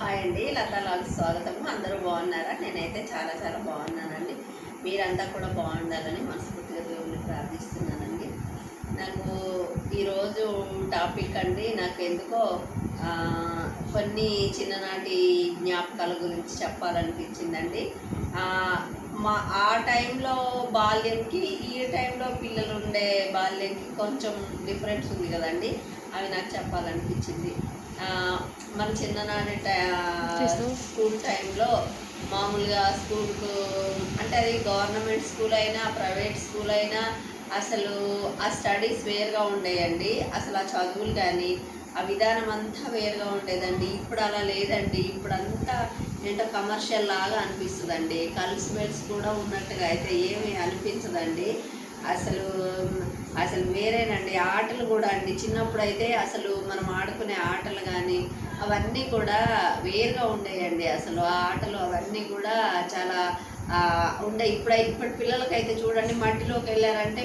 Hi అండి లతాలాకి స్వాగతము. అందరూ బాగున్నారా? నేనైతే చాలా చాలా బాగున్నానండి. మీరంతా కూడా బాగుండాలని మనస్ఫూర్తిగా దేవుని ప్రార్థిస్తున్నానండి. నాకు ఈరోజు టాపిక్ అండి నాకు ఎందుకో కొన్ని చిన్ననాటి జ్ఞాపకాల గురించి చెప్పాలనిపించిందండి. మా ఆ టైంలో బాల్యంకి ఈ టైంలో పిల్లలు ఉండే బాల్యంకి కొంచెం డిఫరెన్స్ ఉంది కదండి. అవి నాకు చెప్పాలనిపించింది. మన చిన్ననాటి స్కూల్ టైంలో మామూలుగా స్కూల్కు అంటే అది గవర్నమెంట్ స్కూల్ అయినా ప్రైవేట్ స్కూల్ అయినా అసలు ఆ స్టడీస్ వేరుగా ఉండేయండి. అసలు ఆ చదువులు కానీ ఆ విధానం అంతా వేరుగా ఉండేదండి. ఇప్పుడు అలా లేదండి. ఇప్పుడు అంతా ఏంటో కమర్షియల్ లాగా అనిపిస్తుందండి. కలిసిమెలిసి కూడా ఉన్నట్టుగా అయితే ఏమీ అనిపించదండి. అసలు అసలు వేరేనండి. ఆటలు కూడా అండి. చిన్నప్పుడు అయితే అసలు మనం ఆడుకునే ఆటలు కానీ అవన్నీ కూడా వేరుగా ఉండేయండి. అసలు ఆ ఆటలు అవన్నీ కూడా చాలా ఉండే ఇప్పుడు ఇప్పటి పిల్లలకైతే చూడండి మట్టిలోకి వెళ్ళారంటే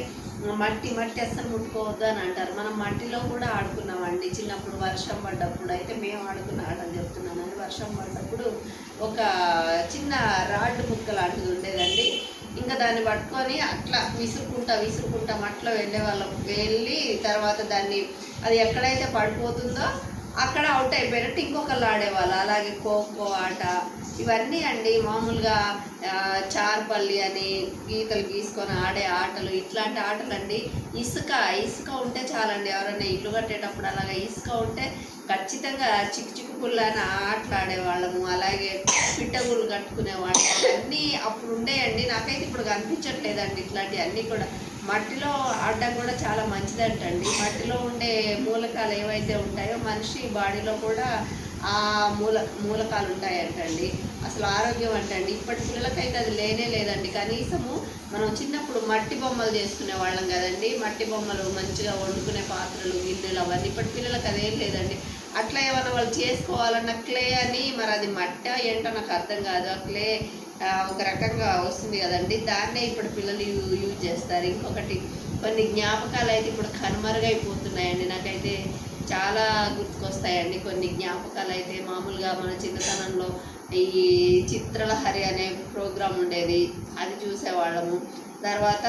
మట్టి మట్టి అస్సలు ముట్టుకోవద్దు అని అంటారు. మనం మట్టిలో కూడా ఆడుకున్నామండి. చిన్నప్పుడు వర్షం పడ్డప్పుడు అయితే మేము ఆడుకున్న ఆటలు చెప్తున్నానండి. వర్షం పడ్డప్పుడు ఒక చిన్న రాడ్ ముక్క లాంటిది ఉండేదండి. ఇంకా దాన్ని పట్టుకొని అట్లా విసురుకుంటా విసురుకుంటాం అట్లా వెళ్ళే వాళ్ళం. వెళ్ళి తర్వాత దాన్ని అది ఎక్కడైతే పడిపోతుందో అక్కడ అవుట్ అయిపోయినట్టు ఇంకొకళ్ళు ఆడేవాళ్ళు. అలాగే ఖోఖో ఆట ఇవన్నీ అండి. మామూలుగా చార్పల్లి అని గీతలు గీసుకొని ఆడే ఆటలు ఇట్లాంటి ఆటలు అండి ఇసుక ఇసుక ఉంటే చాలండి. ఎవరైనా ఇల్లు కట్టేటప్పుడు అలాగే ఇసుక ఉంటే ఖచ్చితంగా చిక్కు చిక్కు పుల్లని ఆటలు ఆడేవాళ్ళము అలాగే పిట్టగుళ్ళు కట్టుకునే వాళ్ళము అన్నీ అప్పుడు ఉండేయండి. నాకైతే ఇప్పుడు కనిపించట్లేదండి ఇట్లాంటివి అన్నీ కూడా. మట్టిలో ఆడడం కూడా చాలా మంచిదంటండి. మట్టిలో ఉండే మూలకాలు ఏవైతే ఉంటాయో మనిషి బాడీలో కూడా ఆ మూల మూలకాలు ఉంటాయంటండి. అసలు ఆరోగ్యం అంటండి. ఇప్పటి పిల్లలకైతే అది లేనే లేదండి. కనీసము మనం చిన్నప్పుడు మట్టి బొమ్మలు చేసుకునే వాళ్ళం కదండి. మట్టి బొమ్మలు మంచిగా వండుకునే పాత్రలు గిన్నెలు అవన్నీ ఇప్పటి పిల్లలకి అదేం లేదండి. అట్లా ఏమైనా వాళ్ళు చేసుకోవాలన్న క్లే అని మరి అది మట్ట ఏంటో నాకు అర్థం కాదు. ఆ క్లే ఒక రకంగా వస్తుంది కదండి. దాన్నే ఇప్పుడు పిల్లలు యూజ్ చేస్తారు. ఇంకొకటి కొన్ని జ్ఞాపకాలు అయితే ఇప్పుడు కనుమరుగైపోతున్నాయండి నాకైతే చాలా గుర్తుకొస్తాయండి. కొన్ని జ్ఞాపకాలు అయితే మామూలుగా మన చిన్నతనంలో ఈ చిత్రలహరి అనే ప్రోగ్రాం ఉండేది. అది చూసేవాళ్ళము. తర్వాత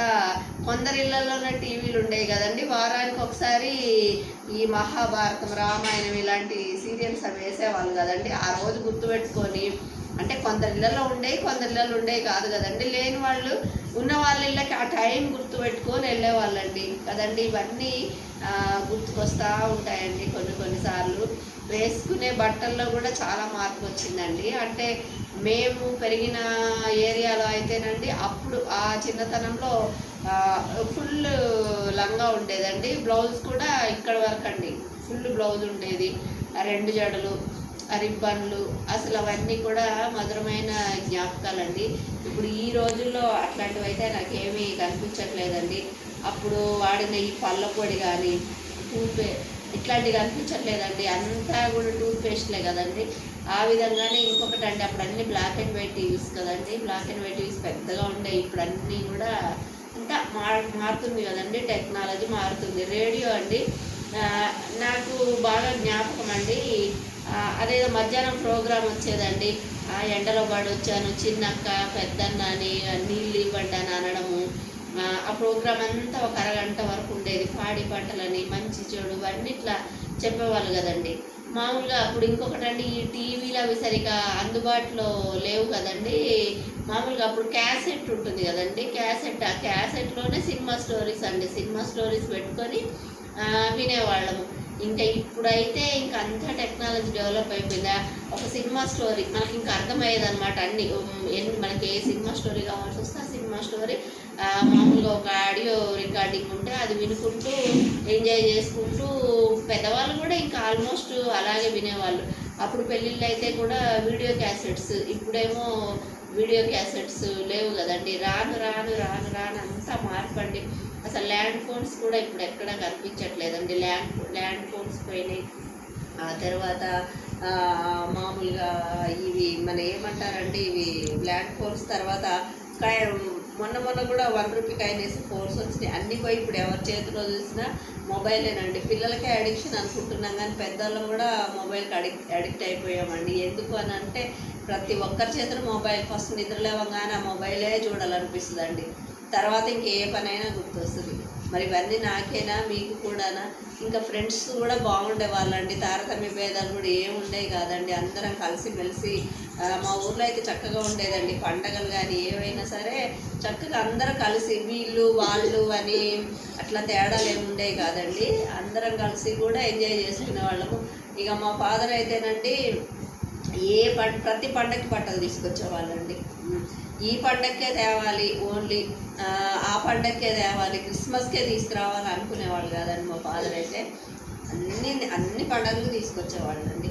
కొందరి ఇళ్ళలోనే టీవీలు ఉండేవి కదండి. వారానికి ఒకసారి ఈ మహాభారతం రామాయణం ఇలాంటి సీరియల్స్ అవి వేసేవాళ్ళు కదండి. ఆ రోజు గుర్తుపెట్టుకొని అంటే కొందరి ఇళ్ళలో ఉండేవి కొందరి ఇళ్ళలో ఉండేవి కాదు కదండి. లేని వాళ్ళు ఉన్న వాళ్ళ ఇళ్ళకి ఆ టైం గుర్తుపెట్టుకొని వెళ్ళేవాళ్ళండి కదండి ఇవన్నీ గుర్తుకొస్తూ ఉంటాయండి కొన్ని కొన్నిసార్లు వేసుకునే బట్టల్లో కూడా చాలా మార్పు వచ్చిందండి. అంటే మేము పెరిగిన ఏరియాలో అయితేనండి అప్పుడు ఆ చిన్నతనంలో ఫుల్ లంగా ఉండేదండి. బ్లౌజ్ కూడా ఇక్కడ వరకు అండి ఫుల్ బ్లౌజ్ ఉండేది. రెండు జడలు రిబ్బన్లు అసలు అవన్నీ కూడా మధురమైన జ్ఞాపకాలండి. ఇప్పుడు ఈ రోజుల్లో అట్లాంటివి అయితే నాకేమీ కనిపించట్లేదండి. అప్పుడు వాడిన ఈ పళ్ళ పొడి కానీ టూత్పే ఇట్లాంటివి కనిపించట్లేదండి. అంతా కూడా టూత్ పేస్ట్లే కదండి. ఆ విధంగానే ఇంకొకటి అండి అప్పుడు అన్ని బ్లాక్ అండ్ వైట్ టీవీస్ కదండి. బ్లాక్ అండ్ వైట్ టీవీస్ పెద్దగా ఉండే ఇప్పుడు అన్నీ కూడా అంతా మా మారుతుంది కదండి. టెక్నాలజీ మారుతుంది. రేడియో అండి. నాకు బాగా జ్ఞాపకం అండి అదేదో మధ్యాహ్నం ప్రోగ్రామ్ వచ్చేదండి. ఆ ఎండలో పడి వచ్చాను చిన్నక్క పెద్దన్న అని నీళ్ళు ఇవ్వండి అని అనడము. ఆ, ప్రోగ్రాం అంతా ఒక అరగంట వరకు ఉండేది. పాడి పంటలని మంచి చెడు అన్నీ ఇట్లా చెప్పేవాళ్ళు కదండి. మామూలుగా అప్పుడు ఇంకొకటి అండి ఈ టీవీలు అవి సరిగా అందుబాటులో లేవు కదండి. మామూలుగా అప్పుడు క్యాసెట్ ఉంటుంది కదండి. క్యాసెట్ ఆ క్యాసెట్లోనే సినిమా స్టోరీస్ అండి. సినిమా స్టోరీస్ పెట్టుకొని వినేవాళ్ళము. ఇంకా ఇప్పుడైతే ఇంకా అంతా టెక్నాలజీ డెవలప్ అయిపోయిందా? ఒక సినిమా స్టోరీ మనకి ఇంకా అర్థమయ్యేది అనమాట అన్ని మనకి ఏ సినిమా స్టోరీ కావాల్సి వస్తే ఆ సినిమా స్టోరీ మామూలుగా ఒక ఆడియో రికార్డింగ్ ఉంటే అది వినుకుంటూ ఎంజాయ్ చేసుకుంటూ పెద్దవాళ్ళు కూడా ఇంకా ఆల్మోస్ట్ అలాగే వినేవాళ్ళు. అప్పుడు పెళ్ళిళ్ళు అయితే కూడా వీడియో క్యాసెట్స్ ఇప్పుడేమో వీడియో క్యాసెట్స్ లేవు కదండి. రాను రాను రాను రాను అంతా మార్పండి. అసలు ల్యాండ్ ఫోన్స్ కూడా ఇప్పుడు ఎక్కడా కనిపించట్లేదండి. ల్యాండ్ ల్యాండ్ ఫోన్స్ పోయినాయి. ఆ తర్వాత మామూలుగా ఇవి మన ఏమంటారంటే ఇవి ల్యాండ్ ఫోర్స్ తర్వాత మొన్న మొన్న కూడా వన్ రూపీ కాయిన్ వేసి ఫోర్స్ వచ్చినాయి. అన్నీ పోయి ఇప్పుడు ఎవరి చేతిలో చూసినా మొబైలేనండి పిల్లలకే అడిక్షన్ అనుకుంటున్నాం కానీ పెద్దవాళ్ళం కూడా మొబైల్కి అడిక్ట్ అడిక్ట్ అయిపోయామండి. ఎందుకు అని అంటే ప్రతి ఒక్కరి చేతిలో మొబైల్ ఫస్ట్ నిద్రలేవంగానే ఆ మొబైలే చూడాలనిపిస్తుందండి. తర్వాత ఇంకే పనైనా గుర్తొస్తుంది. మరి ఇవన్నీ నాకేనా మీకు కూడానా? ఇంకా ఫ్రెండ్స్ కూడా బాగుండే వాళ్ళండి. తారతమ్య భేదాలు కూడా ఏముండేవి కాదండి. అందరం కలిసి మెలిసి మా ఊర్లో అయితే చక్కగా ఉండేదండి. పండగలు కానీ ఏవైనా సరే చక్కగా అందరం కలిసి వీళ్ళు వాళ్ళు అని అట్లా తేడాలు ఏమి ఉండేవి కాదండి. అందరం కలిసి కూడా ఎంజాయ్ చేసుకునే వాళ్ళము. ఇక మా ఫాదర్ అయితేనండి ఏ పం ప్రతి పండగకి బట్టలు తీసుకొచ్చేవాళ్ళండి. ఈ పండగకే తేవాలి ఓన్లీ ఆ, ఆ పండగకే తేవాలి క్రిస్మస్కే తీసుకురావాలి అనుకునేవాళ్ళు కాదండి మా ఫాదర్ అయితే. అన్ని అన్ని పండగలు తీసుకొచ్చేవాళ్ళండి.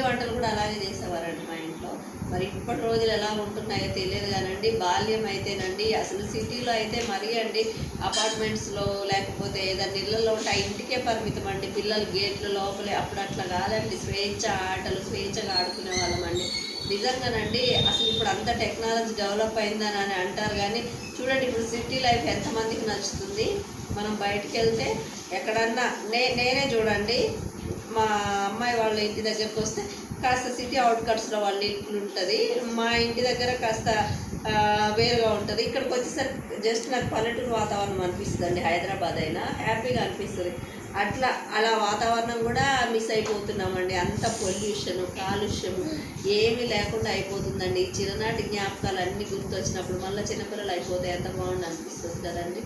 పిండి వంటలు కూడా అలాగే చేసేవారండి మా ఇంట్లో. మరి ఇప్పటి రోజులు ఎలా ఉంటున్నాయో తెలియదు కానండి బాల్యం అయితేనండి అసలు సిటీలో అయితే మరీ అండి అపార్ట్మెంట్స్లో లేకపోతే ఏదైనా ఇళ్ళల్లో ఉంటే ఆ ఇంటికే పరిమితం అండి. పిల్లలు గేట్ల లోపలే అప్పుడు అట్లా కాదండి స్వేచ్ఛ ఆటలు స్వేచ్ఛగా ఆడుకునే వాళ్ళమండి నిజంగానండి అసలు ఇప్పుడు అంత టెక్నాలజీ డెవలప్ అయిందని అని అంటారు కానీ చూడండి ఇప్పుడు సిటీ లైఫ్ ఎంతమందికి నచ్చుతుంది. మనం బయటికి వెళ్తే ఎక్కడన్నా నే నేనే చూడండి మా అమ్మాయి వాళ్ళ ఇంటి దగ్గరకు వస్తే కాస్త సిటీ అవుట్కట్స్లో వాళ్ళ ఇల్లు ఉంటుంది. మా ఇంటి దగ్గర కాస్త వేరుగా ఉంటుంది. ఇక్కడికి వచ్చేసరికి జస్ట్ నాకు పల్లెటూరు వాతావరణం అనిపిస్తుంది అండి హైదరాబాద్ అయినా హ్యాపీగా అనిపిస్తుంది. అట్లా అలా వాతావరణం కూడా మిస్ అయిపోతున్నామండి. అంత పొల్యూషన్ కాలుష్యం ఏమీ లేకుండా అయిపోతుందండి. చిన్ననాటి జ్ఞాపకాలు అన్నీ గుర్తొచ్చినప్పుడు మళ్ళీ చిన్నపిల్లలు అయిపోతే ఎంత బాగుంది అనిపిస్తుంది కదండి.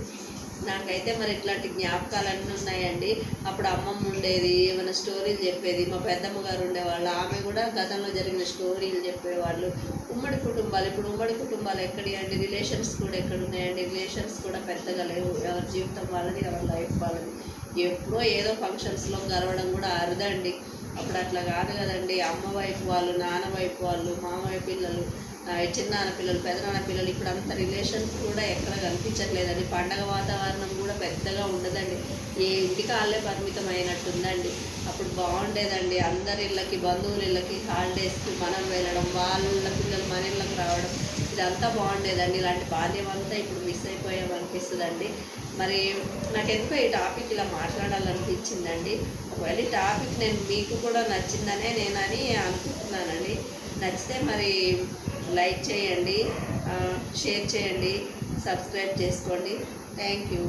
నాకైతే మరి ఇట్లాంటి జ్ఞాపకాలు అన్నీ ఉన్నాయండి. అప్పుడు అమ్మమ్మ ఉండేది స్టోరీలు చెప్పేది. మా పెద్దమ్మ గారు ఉండేవాళ్ళు. ఆమె కూడా గతంలో జరిగిన స్టోరీలు చెప్పేవాళ్ళు. ఉమ్మడి కుటుంబాలు ఇప్పుడు ఉమ్మడి కుటుంబాలు ఎక్కడి అండి? రిలేషన్స్ కూడా ఎక్కడ ఉన్నాయండి రిలేషన్స్ కూడా పెద్దగా లేవు. ఎవరి జీవితం వాళ్ళది ఎవరి లైఫ్ వాళ్ళది. ఎప్పుడో ఏదో ఫంక్షన్స్లో గలవడం కూడా అరుదండి. అప్పుడు అట్లా కాదు కదండి. అమ్మ వైపు వాళ్ళు నాన్న వైపు వాళ్ళు మామయ్య పిల్లలు చిన్నాన్న పిల్లలు పెదనాన్న పిల్లలు ఇప్పుడు అంత రిలేషన్స్ కూడా ఎక్కడ కనిపించట్లేదండి. పండగ వాతావరణం కూడా పెద్దగా ఉండదండి. ఏ ఇంటికి వాళ్ళే పరిమితం అయినట్టుందండి అప్పుడు బాగుండేదండి. అందరి ఇళ్ళకి బంధువుల ఇళ్ళకి హాలిడేస్కి మనం వెళ్ళడం వాళ్ళ పిల్లలు మన ఇళ్ళకి రావడం ఇదంతా బాగుండేదండి. ఇలాంటి బాల్యం అంతా ఇప్పుడు మిస్ అయిపోయాం అనిపిస్తుందండి మరి నాకు ఎందుకో ఈ టాపిక్ ఇలా మాట్లాడాలనిపించిందండి. ఒకవేళ ఈ టాపిక్ నేను మీకు కూడా నచ్చిందనే నేనని అనుకుంటున్నానండి. నచ్చితే మరి లైక్ చేయండి షేర్ చేయండి సబ్స్క్రైబ్ చేసుకోండి. Thank you.